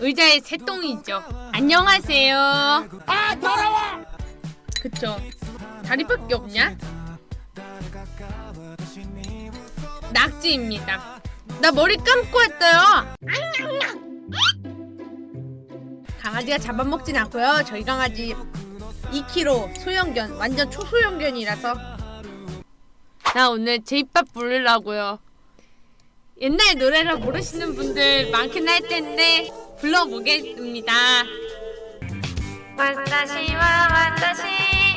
의자에 새똥이죠. 안녕하세요. 아 더러워. 그쵸. 다리밖에 없냐? 낙지입니다. 나 머리 감고 왔어요. 강아지가 잡아먹진 않고요. 저희 강아지 2kg 소형견, 완전 초소형견이라서. 나 오늘 제이팝 부르려고요. 옛날 노래를 모르시는 분들 많긴 할 텐데 불러보겠습니다. 와타시와 와타시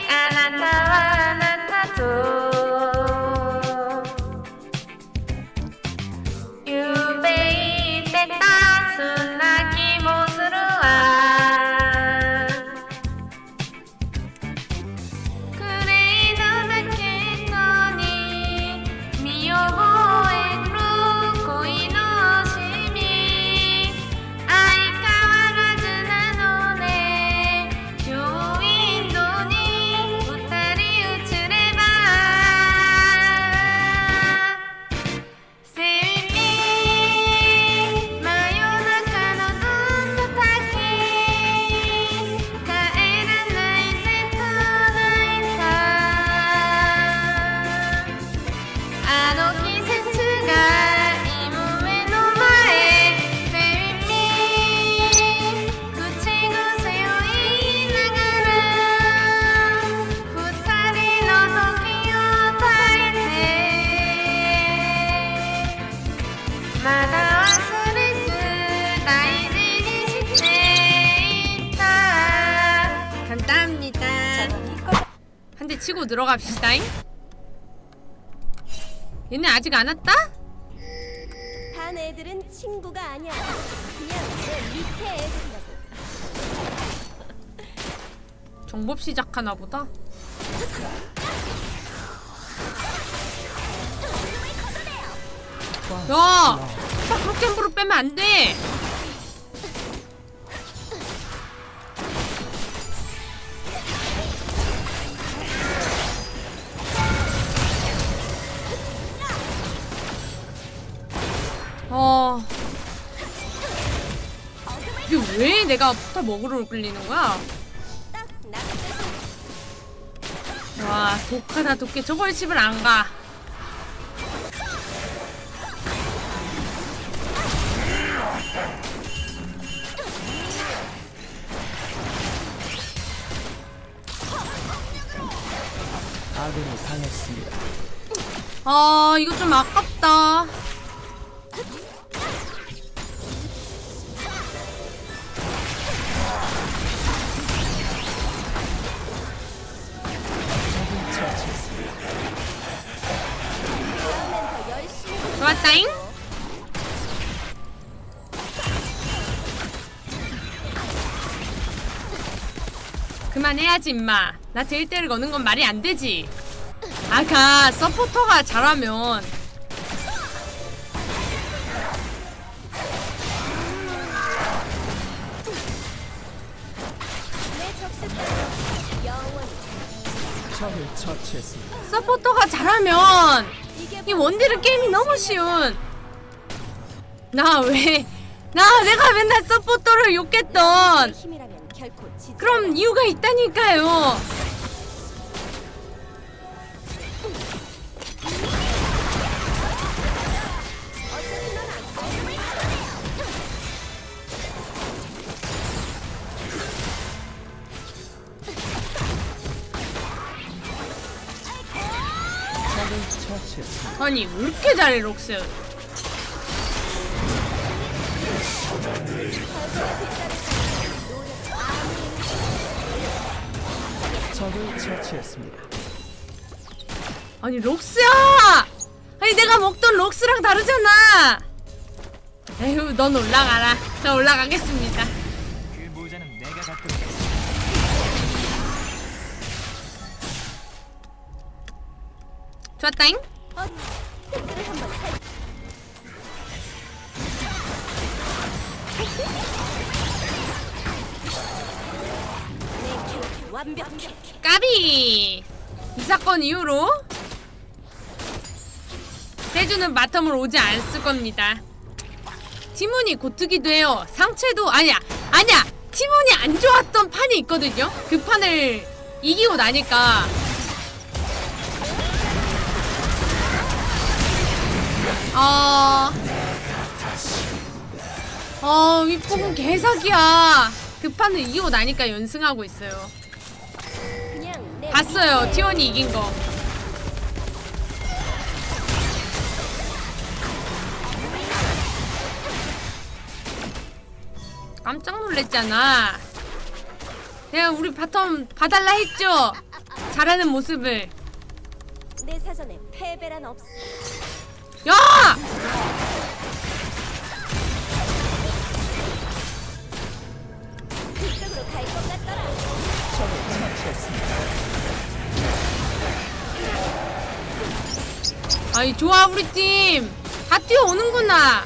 아나타와 치고 들어갑시다잉 얘네 아직 안 왔다? 반 애들은 친구가 아니야. 그냥 내 밑에 애들이라고. 정법 시작하나 보다 야! 딱 그렇게 함부로 빼면 안 돼! 왜 내가 포탑 먹으러 끌리는 거야? 와 독하다 독해 저걸 집을 안 가. 아군이 당했습니다. 아 이거 좀 아깝다. 좋았다잉. 그만해야지 임마. 나 딜대를 거는 건 말이 안 되지. 아가 서포터가 잘하면. 서포터가 잘하면 이 원딜은 게임이 너무 쉬운. 나 왜? 나 내가 맨날 서포터를 욕했던 그럼 이유가 있다니까요. 아니 왜 이렇게 잘해 록스? 적을 처치했습니다. 아니 록스야! 아니 내가 먹던 록스랑 다르잖아. 에휴 넌 올라가라. 저 올라가겠습니다. 그 모자는 내가 갖고 좋았다잉. 까비. 이 사건 이후로 세주는 바텀을 오지 않았을 겁니다. 티문이 고트기도 해요. 상체도 아니야 아니야 티문이 안 좋았던 판이 있거든요. 그 판을 이기고 나니까 어. 어, 이 폭은 개사기야. 그 판을 이기고 나니까 연승하고 있어요. 봤어요, 티원이 이긴 거. 깜짝 놀랬잖아. 내가 우리 바텀 봐달라 했죠? 잘하는 모습을. 내 사전에 패배란 없어. 야! 아이 좋아 우리 팀. 다 뛰어오는구나.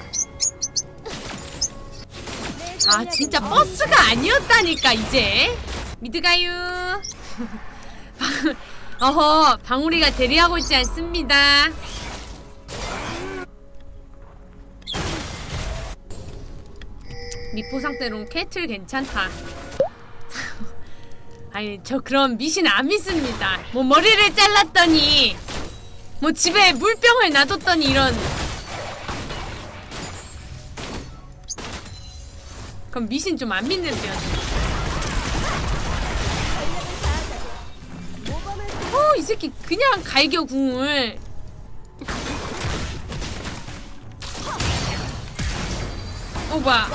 내아 진짜 버스가 아니었다니까 이제 미드 가유 어허 방울이가 대리하고 있지 않습니다 미포 상태로는 캐틀 괜찮다 아니 저 그런 미신 안 믿습니다 뭐 머리를 잘랐더니 뭐 집에 물병을 놔뒀더니 이런 그럼 미신 좀 안 믿는데요 모범을 어, 이 새끼 그냥 갈겨 궁을. 어, 뭐야.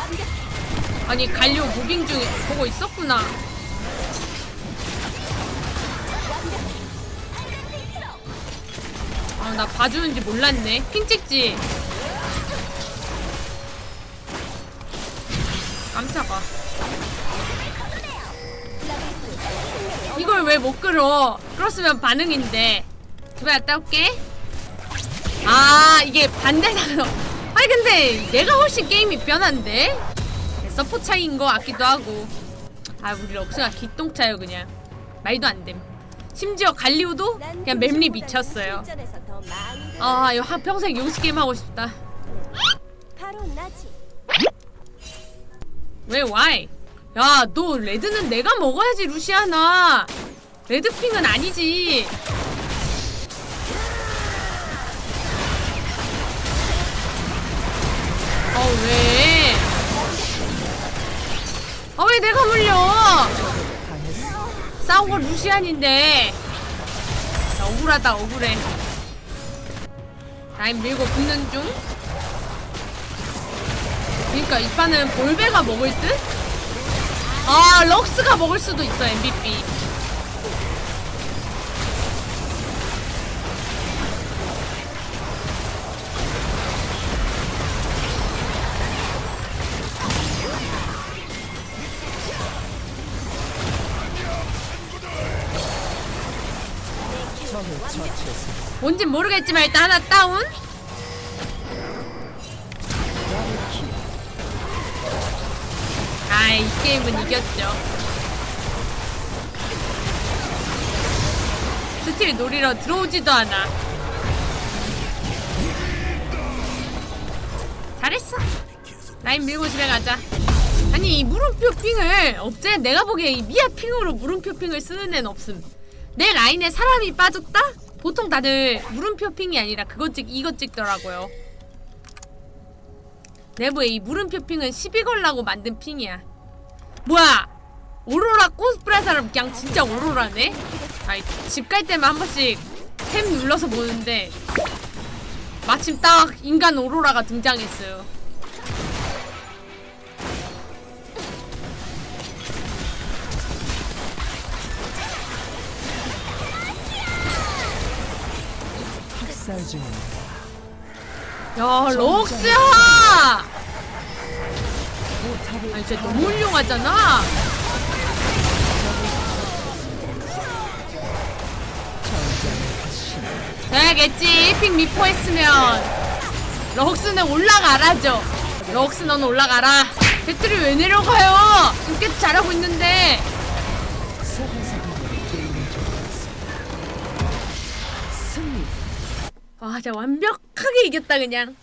아니, 갈려 무빙 중에 보고 있었구나. 아, 나 봐주는지 몰랐네. 핑 찍지? 깜짝아. 이걸 왜 못 끌어? 끌었으면 반응인데. 집에 갔다 올게. 아, 이게 반대잖아. 아니, 근데 내가 훨씬 게임이 편한데? 서포 차이인 거 같기도 하고. 아, 우리 럭스가 기똥차요, 그냥. 말도 안 됨. 심지어 갈리오도 난 그냥 맵리 미쳤어요. 아, 이거 한- 평생 용시 게임 하고 싶다. 왜 와이? 야, 너 레드는 내가 먹어야지, 루시아나. 레드핑은 아니지. 어, 왜? 아, 왜 내가 물려? 싸운 건 루시안인데. 나 억울하다, 억울해. 라인 밀고 붙는 중. 그러니까 이 판은 볼베가 먹을 듯? 아 럭스가 먹을 수도 있어 MVP 뭔진 모르겠지만 일단 하나 다운. 아이 이 게임은 이겼죠. 스틸 노리러 들어오지도 않아. 잘했어. 라인 밀고 집에 가자. 아니 이 물음표 핑을 업체 내가 보기에 이 미아 핑으로 물음표 핑을 쓰는 애는 없음. 내 라인에 사람이 빠졌다? 보통 다들 물음표 핑이 아니라 그것 찍 이것 찍더라고요. 내부에 이 물음표 핑은 시비 걸라고 만든 핑이야. 뭐야? 오로라 코스프레 사람 그냥 진짜 오로라네? 아이 집 갈 때만 한 번씩 탭 눌러서 보는데 마침 딱 인간 오로라가 등장했어요 학살 중입니다. 야 럭스야! 아니 진짜 너무 훌륭하잖아. 돼야겠지. 1픽 미포 했으면. 럭스는 올라가라죠. 럭스 넌 올라가라. 배틀이 왜 내려가요? 이렇게 잘하고 있는데 와 진짜 완벽하게 이겼다 그냥